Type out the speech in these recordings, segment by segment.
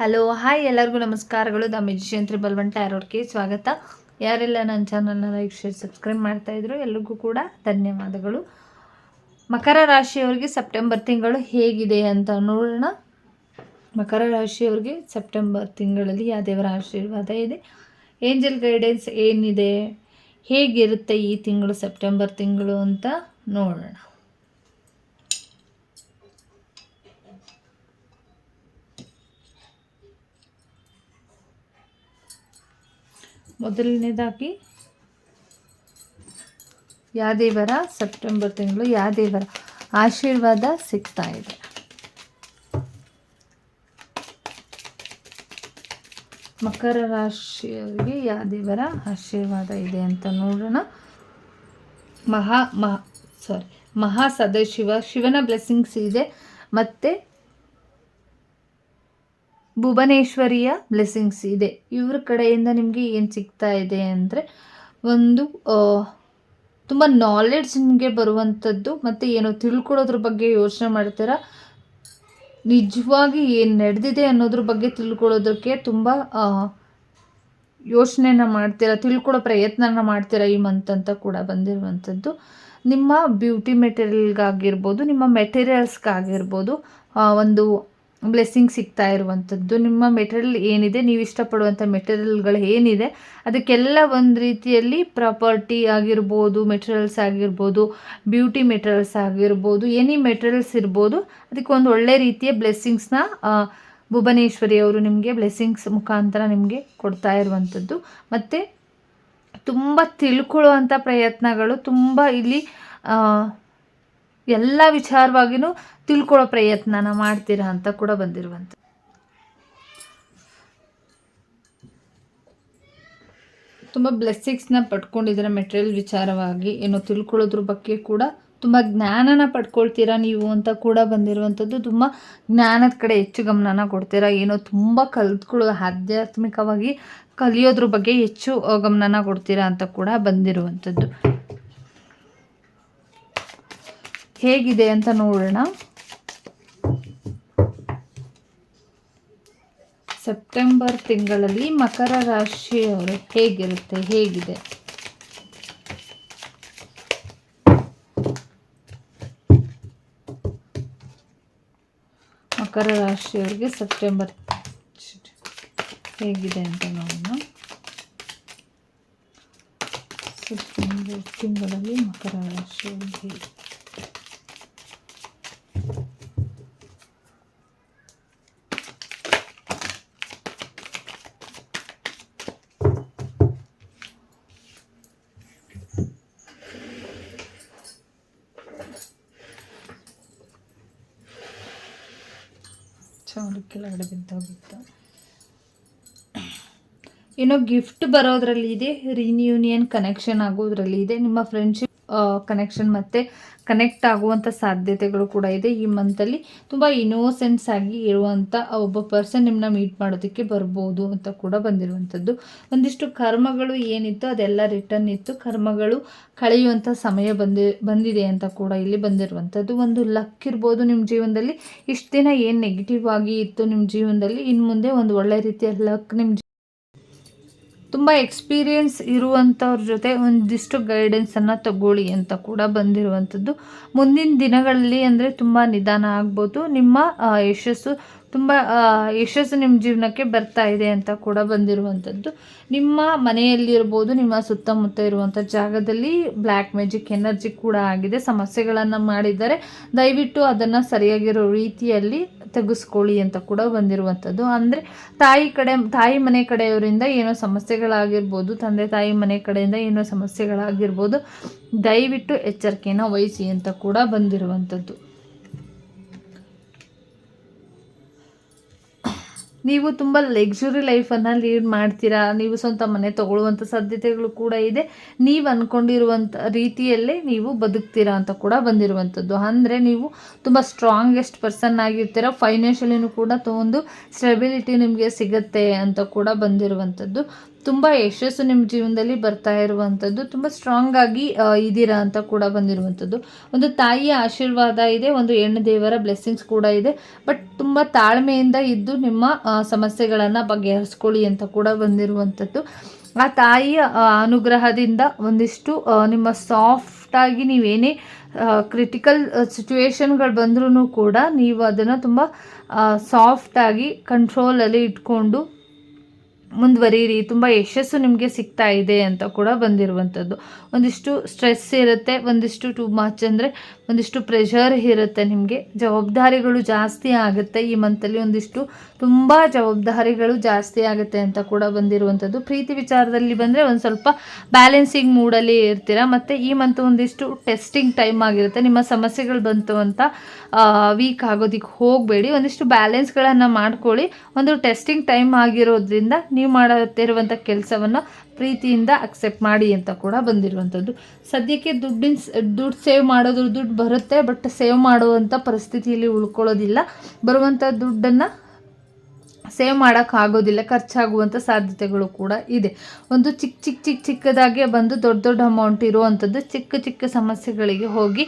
Hello, hi ಎಲ್ಲರಿಗೂ ನಮಸ್ಕಾರಗಳು. The musician triple one ಅವ್ರಿಗೆ ಸ್ವಾಗತ. ಯಾರೆಲ್ಲ ನನ್ನ ಚಾನಲ್ನ ಲೈಕ್, ಶೇರ್, ಸಬ್ಸ್ಕ್ರೈಬ್ ಮಾಡ್ತಾ ಇದ್ರು ಎಲ್ರಿಗೂ ಕೂಡ ಧನ್ಯವಾದಗಳು. ಮಕರ ರಾಶಿಯವರಿಗೆ ಸೆಪ್ಟೆಂಬರ್ ತಿಂಗಳು ಹೇಗಿದೆ ಅಂತ ನೋಡೋಣ. ಮಕರ ರಾಶಿಯವ್ರಿಗೆ ಸೆಪ್ಟೆಂಬರ್ ತಿಂಗಳಲ್ಲಿ ಯಾವ ದೇವರ ಆಶೀರ್ವಾದ ಇದೆ. ಏಂಜಲ್ ಗೈಡೆನ್ಸ್ ಏನಿದೆ? ಹೇಗಿರುತ್ತೆ ಈ ತಿಂಗಳು, ಸೆಪ್ಟೆಂಬರ್ ತಿಂಗಳು ಅಂತ ನೋಡೋಣ. ಮೊದಲನೇದಾಗಿ ಯಾದೇವರ ಸೆಪ್ಟೆಂಬರ್ ತಿಂಗಳು ಯಾದೇವರ ಆಶೀರ್ವಾದ ಸಿಗ್ತಾ ಇದೆ. ಮಕರ ರಾಶಿಯವರಿಗೆ ಯಾದೇವರ ಆಶೀರ್ವಾದ ಇದೆ ಅಂತ ನೋಡೋಣ. ಮಹಾ ಮಹಾ ಸಾರಿ ಮಹಾ ಸದಾಶಿವ ಶಿವನ ಬ್ಲೆಸ್ಸಿಂಗ್ಸ್ ಇದೆ. ಮತ್ತು ಭುವನೇಶ್ವರಿಯ ಬ್ಲೆಸ್ಸಿಂಗ್ಸ್ ಇದೆ. ಇವ್ರ ಕಡೆಯಿಂದ ನಿಮಗೆ ಏನು ಸಿಗ್ತಾ ಇದೆ ಅಂದರೆ ಒಂದು ತುಂಬ ನಾಲೆಡ್ಜ್ ನಿಮಗೆ ಬರುವಂಥದ್ದು ಮತ್ತು ಏನೋ ತಿಳ್ಕೊಳ್ಳೋದ್ರ ಬಗ್ಗೆ ಯೋಚನೆ ಮಾಡ್ತೀರಾ? ನಿಜವಾಗಿ ಏನು ನಡೆದಿದೆ ಅನ್ನೋದ್ರ ಬಗ್ಗೆ ತಿಳ್ಕೊಳ್ಳೋದಕ್ಕೆ ತುಂಬ ಯೋಚನೆನ ಮಾಡ್ತೀರಾ? ತಿಳ್ಕೊಳ್ಳೋ ಪ್ರಯತ್ನನ ಮಾಡ್ತೀರಾ ಈ ಮಂತ್ ಅಂತ ಕೂಡ ಬಂದಿರುವಂಥದ್ದು ನಿಮ್ಮ ಬ್ಯೂಟಿ ಮೆಟೀರಿಯಲ್ಗಾಗಿರ್ಬೋದು ನಿಮ್ಮ ಮೆಟೀರಿಯಲ್ಸ್ಗಾಗಿರ್ಬೋದು ಒಂದು ಬ್ಲೆಸ್ಸಿಂಗ್ ಸಿಗ್ತಾ ಇರುವಂಥದ್ದು ನಿಮ್ಮ ಮೆಟೀರಿಯಲ್ ಏನಿದೆ, ನೀವು ಇಷ್ಟಪಡುವಂಥ ಮೆಟೀರಿಯಲ್ಗಳು ಏನಿದೆ, ಅದಕ್ಕೆಲ್ಲ ಒಂದು ರೀತಿಯಲ್ಲಿ ಪ್ರಾಪರ್ಟಿ ಆಗಿರ್ಬೋದು ಮೆಟೀರಿಯಲ್ಸ್ ಆಗಿರ್ಬೋದು ಬ್ಯೂಟಿ ಮೆಟೀರಿಯಲ್ಸ್ ಆಗಿರ್ಬೋದು ಎನಿ ಮೆಟೀರಿಯಲ್ಸ್ ಇರ್ಬೋದು ಅದಕ್ಕೆ ಒಂದು ಒಳ್ಳೆ ರೀತಿಯ ಬ್ಲೆಸ್ಸಿಂಗ್ಸ್ನ ಭುವನೇಶ್ವರಿ ಅವರು ನಿಮಗೆ ಬ್ಲೆಸ್ಸಿಂಗ್ಸ್ ಮುಖಾಂತರ ನಿಮಗೆ ಕೊಡ್ತಾ ಇರುವಂಥದ್ದು ಮತ್ತು ತುಂಬ ತಿಳ್ಕೊಳ್ಳುವಂಥ ಪ್ರಯತ್ನಗಳು, ತುಂಬ ಇಲ್ಲಿ ಎಲ್ಲ ವಿಚಾರವಾಗಿಯೂ ತಿಳ್ಕೊಳ್ಳೋ ಪ್ರಯತ್ನನ ಮಾಡ್ತೀರಾ ಅಂತ ಕೂಡ ಬಂದಿರುವಂಥ ತುಂಬ ಬ್ಲೆಸ್ಸಿಂಗ್ಸ್ನ ಪಡ್ಕೊಂಡಿದ್ದೀರ ಮೆಟೀರಿಯಲ್ ವಿಚಾರವಾಗಿ. ಏನೋ ತಿಳ್ಕೊಳ್ಳೋದ್ರ ಬಗ್ಗೆ ಕೂಡ ತುಂಬ ಜ್ಞಾನನ ಪಡ್ಕೊಳ್ತೀರಾ ನೀವು ಅಂತ ಕೂಡ ಬಂದಿರುವಂಥದ್ದು. ತುಂಬ ಜ್ಞಾನದ ಕಡೆ ಹೆಚ್ಚು ಗಮನನ ಕೊಡ್ತೀರಾ. ಏನೋ ತುಂಬ ಕಲ್ತ್ಕೊಳ್ಳೋ ಆಧ್ಯಾತ್ಮಿಕವಾಗಿ ಕಲಿಯೋದ್ರ ಬಗ್ಗೆ ಹೆಚ್ಚು ಗಮನನ ಕೊಡ್ತೀರಾ ಅಂತ ಕೂಡ ಬಂದಿರುವಂಥದ್ದು. ಹೇಗಿದೆ ಅಂತ ನೋಡೋಣ. ಸೆಪ್ಟೆಂಬರ್ ತಿಂಗಳಲ್ಲಿ ಮಕರ ರಾಶಿಯವರು ಹೇಗಿರುತ್ತೆ, ಹೇಗಿದೆ? ಮಕರ ರಾಶಿಯವರಿಗೆ ಸೆಪ್ಟೆಂಬರ್ ಹೇಗಿದೆ ಅಂತ ನೋಡೋಣ. ಸೆಪ್ಟೆಂಬರ್ ತಿಂಗಳಲ್ಲಿ ಮಕರ ರಾಶಿಯವರಿಗೆ ಚೌಡಿ ಕೆಳಗಡೆ ಬಿದ್ದೋಗಿತ್ತು ಏನೋ ಗಿಫ್ಟ್ ಬರೋದ್ರಲ್ಲಿ ಇದೆ ರಿನ್ಯೂನಿಯನ್ ಕನೆಕ್ಷನ್ ಆಗೋದ್ರಲ್ಲಿ ಇದೆ. ನಿಮ್ಮ ಫ್ರೆಂಡ್ಶಿಪ್ ಕನೆಕ್ಷನ್ ಮತ್ತು ಕನೆಕ್ಟ್ ಆಗುವಂಥ ಸಾಧ್ಯತೆಗಳು ಕೂಡ ಇದೆ ಈ ಮಂತಲ್ಲಿ ತುಂಬ ಇನೋಸೆನ್ಸ್ ಆಗಿ ಇರುವಂಥ ಒಬ್ಬ ಪರ್ಸನ್ ನಿಮ್ಮನ್ನ ಮೀಟ್ ಮಾಡೋದಕ್ಕೆ ಬರ್ಬೋದು ಅಂತ ಕೂಡ ಬಂದಿರುವಂಥದ್ದು. ಒಂದಿಷ್ಟು ಕರ್ಮಗಳು ಏನಿತ್ತು ಅದೆಲ್ಲ ರಿಟರ್ನ್ ಇತ್ತು. ಕರ್ಮಗಳು ಕಳೆಯುವಂಥ ಸಮಯ ಬಂದಿ, ಬಂದಿದೆ ಅಂತ ಕೂಡ ಇಲ್ಲಿ ಬಂದಿರುವಂಥದ್ದು. ಒಂದು ಲಕ್ ಇರ್ಬೋದು ನಿಮ್ಮ ಜೀವನದಲ್ಲಿ. ಇಷ್ಟು ದಿನ ಏನು ನೆಗೆಟಿವ್ ಆಗಿ ಇತ್ತು ನಿಮ್ಮ ಜೀವನದಲ್ಲಿ ಇನ್ನು ಮುಂದೆ ಒಂದು ಒಳ್ಳೆ ರೀತಿಯ ಲಕ್ ನಿಮ್ಮ ತುಂಬ ಎಕ್ಸ್ಪೀರಿಯೆನ್ಸ್ ಇರುವಂಥವ್ರ ಜೊತೆ ಒಂದಿಷ್ಟು ಗೈಡೆನ್ಸನ್ನು ತಗೊಳ್ಳಿ ಅಂತ ಕೂಡ ಬಂದಿರುವಂಥದ್ದು ಮುಂದಿನ ದಿನಗಳಲ್ಲಿ ಅಂದರೆ ತುಂಬ ನಿಧಾನ ಆಗ್ಬೋದು. ನಿಮ್ಮ ಯಶಸ್ಸು ತುಂಬ ಯಶಸ್ಸು ನಿಮ್ಮ ಜೀವನಕ್ಕೆ ಬರ್ತಾ ಇದೆ ಅಂತ ಕೂಡ ಬಂದಿರುವಂಥದ್ದು. ನಿಮ್ಮ ಮನೆಯಲ್ಲಿರ್ಬೋದು, ನಿಮ್ಮ ಸುತ್ತಮುತ್ತ ಇರುವಂಥ ಜಾಗದಲ್ಲಿ ಬ್ಲ್ಯಾಕ್ ಮ್ಯಾಜಿಕ್ ಎನರ್ಜಿ ಕೂಡ ಆಗಿದೆ. ಸಮಸ್ಯೆಗಳನ್ನು ಮಾಡಿದರೆ ದಯವಿಟ್ಟು ಅದನ್ನು ಸರಿಯಾಗಿರೋ ರೀತಿಯಲ್ಲಿ ತೆಗೆಸ್ಕೊಳ್ಳಿ ಅಂತ ಕೂಡ ಬಂದಿರುವಂಥದ್ದು. ಅಂದರೆ, ತಾಯಿ ಕಡೆ, ತಾಯಿ ಮನೆ ಕಡೆಯವರಿಂದ ಏನೋ ಸಮಸ್ಯೆಗಳಾಗಿರ್ಬೋದು, ತಂದೆ ತಾಯಿ ಮನೆ ಕಡೆಯಿಂದ ಏನೋ ಸಮಸ್ಯೆಗಳಾಗಿರ್ಬೋದು, ದಯವಿಟ್ಟು ಎಚ್ಚರಿಕೆಯನ್ನು ವಹಿಸಿ ಅಂತ ಕೂಡ ಬಂದಿರುವಂಥದ್ದು. ನೀವು ತುಂಬ ಲಕ್ಸುರಿ ಲೈಫನ್ನು ಲೀಡ್ ಮಾಡ್ತೀರಾ, ನೀವು ಸ್ವಂತ ಮನೆ ತಗೊಳ್ಳುವಂಥ ಸಾಧ್ಯತೆಗಳು ಕೂಡ ಇದೆ. ನೀವು ಅಂದ್ಕೊಂಡಿರುವಂಥ ರೀತಿಯಲ್ಲೇ ನೀವು ಬದುಕ್ತೀರಾ ಅಂತ ಕೂಡ ಬಂದಿರುವಂಥದ್ದು ಅಂದರೆ ನೀವು ತುಂಬ ಸ್ಟ್ರಾಂಗೆಸ್ಟ್ ಪರ್ಸನ್ ಆಗಿರ್ತೀರ ಫೈನಾನ್ಷಿಯಲಿನೂ ಕೂಡ ಒಂದು ಸ್ಟೆಬಿಲಿಟಿ ನಿಮಗೆ ಸಿಗುತ್ತೆ ಅಂತ ಕೂಡ ಬಂದಿರುವಂಥದ್ದು ತುಂಬ ಯಶಸ್ಸು ನಿಮ್ಮ ಜೀವನದಲ್ಲಿ ಬರ್ತಾ ಇರುವಂಥದ್ದು, ತುಂಬ ಸ್ಟ್ರಾಂಗ್ ಆಗಿ ಇದ್ದೀರಾ ಅಂತ ಕೂಡ ಬಂದಿರುವಂಥದ್ದು. ಒಂದು ತಾಯಿಯ ಆಶೀರ್ವಾದ ಇದೆ, ಒಂದು ಹೆಣ್ಣು ದೇವರ ಬ್ಲೆಸ್ಸಿಂಗ್ಸ್ ಕೂಡ ಇದೆ ಬಟ್ ತುಂಬ ತಾಳ್ಮೆಯಿಂದ ಇದ್ದು ನಿಮ್ಮ ಸಮಸ್ಯೆಗಳನ್ನು ಬಗೆಹರಿಸ್ಕೊಳ್ಳಿ ಅಂತ ಕೂಡ ಬಂದಿರುವಂಥದ್ದು. ಆ ತಾಯಿಯ ಅನುಗ್ರಹದಿಂದ ಒಂದಿಷ್ಟು ನಿಮ್ಮ ಸಾಫ್ಟಾಗಿ ನೀವೇನೇ ಕ್ರಿಟಿಕಲ್ ಸಿಚುವೇಶನ್ಗಳು ಬಂದ್ರೂ ಕೂಡ ನೀವು ಅದನ್ನು ತುಂಬ ಸಾಫ್ಟಾಗಿ ಕಂಟ್ರೋಲಲ್ಲಿ ಇಟ್ಕೊಂಡು ಮುಂದುವರಿಯಿರಿ, ತುಂಬ ಯಶಸ್ಸು ನಿಮಗೆ ಸಿಗ್ತಾ ಇದೆ ಅಂತ ಕೂಡ ಬಂದಿರುವಂಥದ್ದು. ಒಂದಿಷ್ಟು ಸ್ಟ್ರೆಸ್ ಇರುತ್ತೆ, ಒಂದಿಷ್ಟು ಟು ಮಚ್ ಅಂದರೆ ಒಂದಿಷ್ಟು ಪ್ರೆಷರ್ ಇರುತ್ತೆ ನಿಮಗೆ. ಜವಾಬ್ದಾರಿಗಳು ಜಾಸ್ತಿ ಆಗುತ್ತೆ ಈ ಮಂತಲ್ಲಿ ಒಂದಿಷ್ಟು ತುಂಬ ಜವಾಬ್ದಾರಿಗಳು ಜಾಸ್ತಿ ಆಗುತ್ತೆ ಅಂತ ಕೂಡ ಬಂದಿರುವಂಥದ್ದು. ಪ್ರೀತಿ ವಿಚಾರದಲ್ಲಿ ಬಂದರೆ ಒಂದು ಸ್ವಲ್ಪ ಬ್ಯಾಲೆನ್ಸಿಂಗ್ ಮೂಡಲ್ಲಿ ಇರ್ತೀರ, ಮತ್ತು ಈ ಮಂತ್ ಒಂದಿಷ್ಟು ಟೆಸ್ಟಿಂಗ್ ಟೈಮ್ ಆಗಿರುತ್ತೆ. ನಿಮ್ಮ ಸಮಸ್ಯೆಗಳು ಬಂತು ಅಂತ ವೀಕ್ ಆಗೋದಕ್ಕೆ ಹೋಗಬೇಡಿ. ಒಂದಿಷ್ಟು ಬ್ಯಾಲೆನ್ಸ್ಗಳನ್ನು ಮಾಡ್ಕೊಳ್ಳಿ. ಒಂದು ಟೆಸ್ಟಿಂಗ್ ಟೈಮ್ ಆಗಿರೋದ್ರಿಂದ ನೀವು ಮಾಡುತ್ತಿರುವಂಥ ಕೆಲಸವನ್ನು ಪ್ರೀತಿಯಿಂದ ಅಕ್ಸೆಪ್ಟ್ ಮಾಡಿ ಅಂತ ಕೂಡ ಬಂದಿರುವಂಥದ್ದು ಸದ್ಯಕ್ಕೆ ದುಡ್ಡಿನ ದುಡ್ಡು ಸೇವ್ ಮಾಡೋದ್ರ ದುಡ್ಡು ಬರುತ್ತೆ ಬಟ್ ಸೇವ್ ಮಾಡುವಂಥ ಪರಿಸ್ಥಿತಿಯಲ್ಲಿ ಉಳ್ಕೊಳ್ಳೋದಿಲ್ಲ. ಬರುವಂಥ ದುಡ್ಡನ್ನು ಸೇವ್ ಮಾಡೋಕ್ಕಾಗೋದಿಲ್ಲ ಖರ್ಚಾಗುವಂಥ ಸಾಧ್ಯತೆಗಳು ಕೂಡ ಇದೆ. ಒಂದು ಚಿಕ್ಕ ಚಿಕ್ಕ ಚಿಕ್ಕ ಚಿಕ್ಕದಾಗೆ ಬಂದು ದೊಡ್ಡ ದೊಡ್ಡ ಅಮೌಂಟ್ ಇರುವಂಥದ್ದು ಚಿಕ್ಕ ಚಿಕ್ಕ ಸಮಸ್ಯೆಗಳಿಗೆ ಹೋಗಿ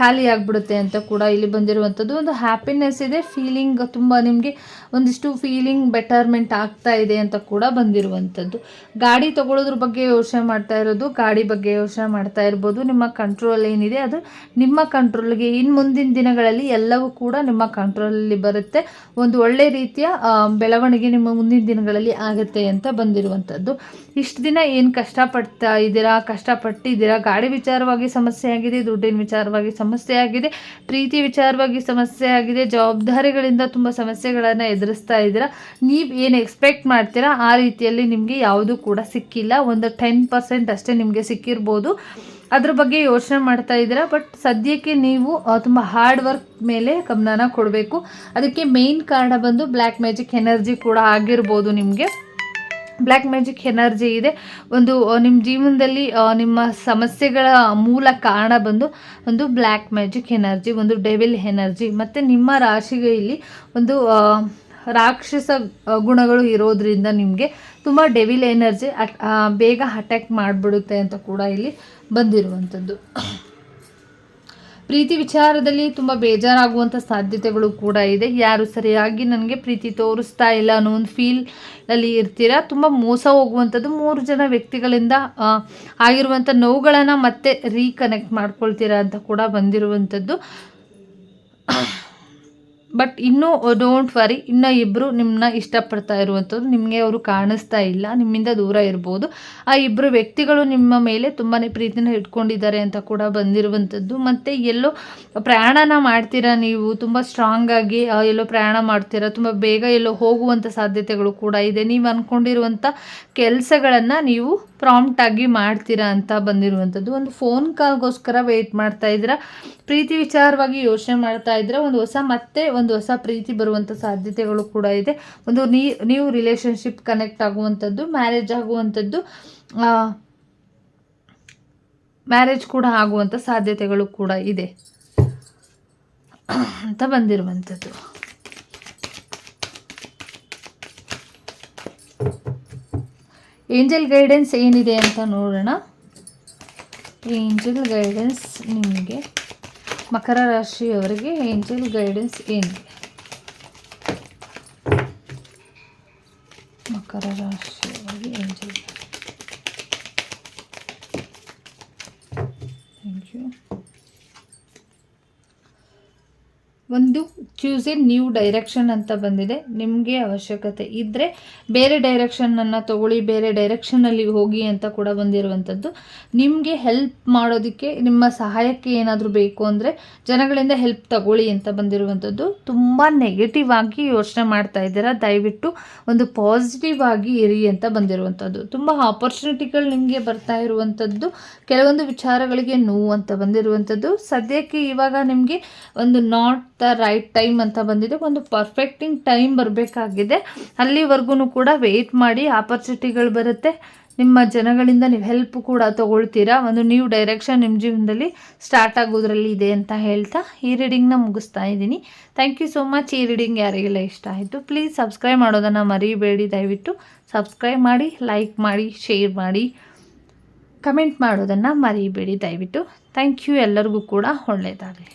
ಖಾಲಿಯಾಗ್ಬಿಡುತ್ತೆ ಅಂತ ಕೂಡ ಇಲ್ಲಿ ಬಂದಿರುವಂಥದ್ದು ಒಂದು ಹ್ಯಾಪಿನೆಸ್ ಇದೆ ಫೀಲಿಂಗ್ ತುಂಬ ನಿಮಗೆ ಒಂದಿಷ್ಟು ಫೀಲಿಂಗ್ ಬೆಟರ್ಮೆಂಟ್ ಆಗ್ತಾ ಇದೆ ಅಂತ ಕೂಡ ಬಂದಿರುವಂಥದ್ದು ಗಾಡಿ ತೊಗೊಳೋದ್ರ ಬಗ್ಗೆ ಯೋಚನೆ ಮಾಡ್ತಾ ಇರೋದು, ಗಾಡಿ ಬಗ್ಗೆ ಯೋಚನೆ ಮಾಡ್ತಾ ಇರ್ಬೋದು. ನಿಮ್ಮ ಕಂಟ್ರೋಲ್ ಏನಿದೆ, ಅದು ನಿಮ್ಮ ಕಂಟ್ರೋಲ್ಗೆ ಇನ್ನು ಮುಂದಿನ ದಿನಗಳಲ್ಲಿ ಎಲ್ಲವೂ ಕೂಡ ನಿಮ್ಮ ಕಂಟ್ರೋಲಲ್ಲಿ ಬರುತ್ತೆ. ಒಂದು ಒಳ್ಳೆ ರೀತಿಯ ಬೆಳವಣಿಗೆ ನಿಮ್ಮ ಮುಂದಿನ ದಿನಗಳಲ್ಲಿ ಆಗುತ್ತೆ ಅಂತ ಬಂದಿರುವಂಥದ್ದು. ಇಷ್ಟು ದಿನ ಏನು ಕಷ್ಟಪಡ್ತಾ ಇದ್ದೀರಾ? ಕಷ್ಟಪಟ್ಟಿದ್ದೀರಾ? ಗಾಡಿ ವಿಚಾರವಾಗಿ ಸಮಸ್ಯೆ ಆಗಿದೆ, ದುಡ್ಡಿನ ವಿಚಾರವಾಗಿ ಸಮಸ್ಯೆ ಆಗಿದೆ, ಪ್ರೀತಿ ವಿಚಾರವಾಗಿ ಸಮಸ್ಯೆ ಆಗಿದೆ, ಜವಾಬ್ದಾರಿಗಳಿಂದ ತುಂಬ ಸಮಸ್ಯೆಗಳನ್ನು ಎದುರಿಸ್ತಾ ಇದ್ದೀರಾ? ನೀವು ಏನು ಎಕ್ಸ್ಪೆಕ್ಟ್ ಮಾಡ್ತೀರಾ? ಆ ರೀತಿಯಲ್ಲಿ ನಿಮಗೆ ಯಾವುದೂ ಕೂಡ ಸಿಕ್ಕಿಲ್ಲ. ಒಂದು ಟೆನ್ ಪರ್ಸೆಂಟ್ ಅಷ್ಟೇ ನಿಮಗೆ ಸಿಕ್ಕಿರ್ಬೋದು. ಅದ್ರ ಬಗ್ಗೆ ಯೋಚನೆ ಮಾಡ್ತಾ ಇದ್ದೀರಾ? ಬಟ್ ಸದ್ಯಕ್ಕೆ ನೀವು ತುಂಬ ಹಾರ್ಡ್ ವರ್ಕ್ ಮೇಲೆ ಗಮನನ ಕೊಡಬೇಕು. ಅದಕ್ಕೆ ಮೇನ್ ಕಾರಣ ಬಂದು ಬ್ಲ್ಯಾಕ್ ಮ್ಯಾಜಿಕ್ ಎನರ್ಜಿ ಕೂಡ ಆಗಿರ್ಬೋದು ನಿಮಗೆ. ಬ್ಲ್ಯಾಕ್ ಮ್ಯಾಜಿಕ್ ಎನರ್ಜಿ ಇದೆ. ಒಂದು ನಿಮ್ಮ ಜೀವನದಲ್ಲಿ ನಿಮ್ಮ ಸಮಸ್ಯೆಗಳ ಮೂಲ ಕಾರಣ ಬಂದು ಒಂದು ಬ್ಲ್ಯಾಕ್ ಮ್ಯಾಜಿಕ್ ಎನರ್ಜಿ ಒಂದು ಡೆವಿಲ್ ಎನರ್ಜಿ ಮತ್ತು ನಿಮ್ಮ ರಾಶಿಗೆ ಇಲ್ಲಿ ಒಂದು ರಾಕ್ಷಸ ಗುಣಗಳು ಇರೋದ್ರಿಂದ ನಿಮಗೆ ತುಂಬ ಡೆವಿಲ್ ಎನರ್ಜಿ ಅಟ್ ಬೇಗ ಅಟ್ಯಾಕ್ ಮಾಡಿಬಿಡುತ್ತೆ ಅಂತ ಕೂಡ ಇಲ್ಲಿ ಬಂದಿರುವಂಥದ್ದು. ಪ್ರೀತಿ ವಿಚಾರದಲ್ಲಿ ತುಂಬ ಬೇಜಾರಾಗುವಂಥ ಸಾಧ್ಯತೆಗಳು ಕೂಡ ಇದೆ. ಯಾರು ಸರಿಯಾಗಿ ನನಗೆ ಪ್ರೀತಿ ತೋರಿಸ್ತಾ ಇಲ್ಲ ಅನ್ನೋ ಒಂದು ಫೀಲಲ್ಲಿ ಇರ್ತೀರಾ? ತುಂಬ ಮೋಸ ಹೋಗುವಂಥದ್ದು ಮೂರು ಜನ ವ್ಯಕ್ತಿಗಳಿಂದ ಆಗಿರುವಂಥ ನೋವುಗಳನ್ನು ಮತ್ತೆ ರೀಕನೆಕ್ಟ್ ಮಾಡ್ಕೊಳ್ತೀರಾ ಅಂತ ಕೂಡ ಬಂದಿರುವಂಥದ್ದು. ಬಟ್ ಇನ್ನೂ ಡೋಂಟ್ ವರಿ ಇನ್ನೂ ಇಬ್ಬರು ನಿಮ್ಮನ್ನ ಇಷ್ಟಪಡ್ತಾ ಇರುವಂಥದ್ದು ನಿಮಗೆ ಅವರು ಕಾಣಿಸ್ತಾ ಇಲ್ಲ. ನಿಮ್ಮಿಂದ ದೂರ ಇರ್ಬೋದು. ಆ ಇಬ್ಬರು ವ್ಯಕ್ತಿಗಳು ನಿಮ್ಮ ಮೇಲೆ ತುಂಬಾ ಪ್ರೀತಿನ ಇಟ್ಕೊಂಡಿದ್ದಾರೆ ಅಂತ ಕೂಡ ಬಂದಿರುವಂಥದ್ದು. ಮತ್ತು ಎಲ್ಲೋ ಪ್ರಯಾಣನ ಮಾಡ್ತೀರಾ ನೀವು? ತುಂಬ ಸ್ಟ್ರಾಂಗ್ ಆಗಿ ಎಲ್ಲೋ ಪ್ರಯಾಣ ಮಾಡ್ತೀರಾ? ತುಂಬ ಬೇಗ ಎಲ್ಲೋ ಹೋಗುವಂಥ ಸಾಧ್ಯತೆಗಳು ಕೂಡ ಇದೆ. ನೀವು ಅಂದ್ಕೊಂಡಿರುವಂಥ ಕೆಲಸಗಳನ್ನು ನೀವು ಪ್ರಾಂಪ್ಟ್ ಆಗಿ ಮಾಡ್ತೀರಾ ಅಂತ ಬಂದಿರುವಂಥದ್ದು. ಒಂದು ಫೋನ್ ಕಾಲ್ಗೋಸ್ಕರ ವೆಯ್ಟ್ ಮಾಡ್ತಾ ಇದ್ದೀರಾ? ಪ್ರೀತಿ ವಿಚಾರವಾಗಿ ಯೋಚನೆ ಮಾಡ್ತಾ ಒಂದು ಹೊಸ ಮತ್ತೆ ಒಂದು ಹೊಸ ಪ್ರೀತಿ ಬರುವಂಥ ಸಾಧ್ಯತೆಗಳು ಕೂಡ ಇದೆ. ಒಂದು ನೀ ನೀವು ರಿಲೇಶನ್ಶಿಪ್ ಕನೆಕ್ಟ್ ಆಗುವಂಥದ್ದು ಮ್ಯಾರೇಜ್ ಆಗುವಂಥದ್ದು ಮ್ಯಾರೇಜ್ ಕೂಡ ಆಗುವಂಥ ಸಾಧ್ಯತೆಗಳು ಕೂಡ ಇದೆ. ಅಂತ ಬಂದಿರುವಂಥದ್ದು. ಏಂಜಲ್ ಗೈಡೆನ್ಸ್ ಏನಿದೆ ಅಂತ ನೋಡೋಣ. ಏಂಜಲ್ ಗೈಡೆನ್ಸ್ ನಿಮಗೆ. ಮಕರ ರಾಶಿಯವರಿಗೆ ಏಂಜಲ್ ಗೈಡೆನ್ಸ್ ಏನಿದೆ? ಮಕರ ರಾಶಿಯವರಿಗೆ ಏಂಜಲ್ ಥ್ಯಾಂಕ್ ಯು ಒಂದು ಚೂಸ್ ಇನ್ ನ್ಯೂ ಡೈರೆಕ್ಷನ್ ಅಂತ ಬಂದಿದೆ. ನಿಮಗೆ ಅವಶ್ಯಕತೆ ಇದ್ದರೆ ಬೇರೆ ಡೈರೆಕ್ಷನನ್ನು ತಗೊಳ್ಳಿ, ಬೇರೆ ಡೈರೆಕ್ಷನಲ್ಲಿ ಹೋಗಿ ಅಂತ ಕೂಡ ಬಂದಿರುವಂಥದ್ದು ನಿಮಗೆ ಹೆಲ್ಪ್ ಮಾಡೋದಕ್ಕೆ, ನಿಮ್ಮ ಸಹಾಯಕ್ಕೆ ಏನಾದರೂ ಬೇಕು ಅಂದರೆ ಜನಗಳಿಂದ ಹೆಲ್ಪ್ ತಗೊಳ್ಳಿ ಅಂತ ಬಂದಿರುವಂಥದ್ದು ತುಂಬ ನೆಗೆಟಿವ್ ಆಗಿ ಯೋಚನೆ ಮಾಡ್ತಾ ಇದ್ದೀರಾ? ದಯವಿಟ್ಟು ಒಂದು ಪಾಸಿಟಿವ್ ಆಗಿ ಇರಿ ಅಂತ ಬಂದಿರುವಂಥದ್ದು ತುಂಬ ಆಪರ್ಚುನಿಟಿಗಳು ನಿಮಗೆ ಬರ್ತಾ ಇರುವಂಥದ್ದು ಕೆಲವೊಂದು ವಿಚಾರಗಳಿಗೆ ನೋವು ಅಂತ ಬಂದಿರುವಂಥದ್ದು ಸದ್ಯಕ್ಕೆ ಇವಾಗ ನಿಮಗೆ ಒಂದು ನಾಟ್ ದ ರೈಟ್ ಟೈಮ್ ಅಂತ ಬಂದಿದೆ. ಒಂದು ಪರ್ಫೆಕ್ಟಿಂಗ್ ಟೈಮ್ ಬರಬೇಕಾಗಿದೆ. ಅಲ್ಲಿವರೆಗೂ ಕೂಡ ವೆಯ್ಟ್ ಮಾಡಿ ಆಪರ್ಚುನಿಟಿಗಳು ಬರುತ್ತೆ. ನಿಮ್ಮ ಜನಗಳಿಂದ ನೀವು ಹೆಲ್ಪ್ ಕೂಡ ತೊಗೊಳ್ತೀರಾ? ಒಂದು ನ್ಯೂ ಡೈರೆಕ್ಷನ್ ನಿಮ್ಮ ಜೀವನದಲ್ಲಿ ಸ್ಟಾರ್ಟ್ ಆಗೋದ್ರಲ್ಲಿ ಇದೆ ಅಂತ ಹೇಳ್ತಾ ಈ ರೀಡಿಂಗ್ನ ಮುಗಿಸ್ತಾ ಇದ್ದೀನಿ. ಥ್ಯಾಂಕ್ ಯು ಸೋ ಮಚ್ ಈ ರೀಡಿಂಗ್ ಯಾರಿಗೆಲ್ಲ ಇಷ್ಟ ಆಯಿತು ಪ್ಲೀಸ್ ಸಬ್ಸ್ಕ್ರೈಬ್ ಮಾಡೋದನ್ನು ಮರಿಬೇಡಿ. ದಯವಿಟ್ಟು ಸಬ್ಸ್ಕ್ರೈಬ್ ಮಾಡಿ ಲೈಕ್ ಮಾಡಿ ಶೇರ್ ಮಾಡಿ ಕಮೆಂಟ್ ಮಾಡೋದನ್ನು ಮರಿಬೇಡಿ. ದಯವಿಟ್ಟು. ಥ್ಯಾಂಕ್ ಯು ಎಲ್ಲರಿಗೂ ಕೂಡ ಒಳ್ಳೆಯದಾಗಲಿ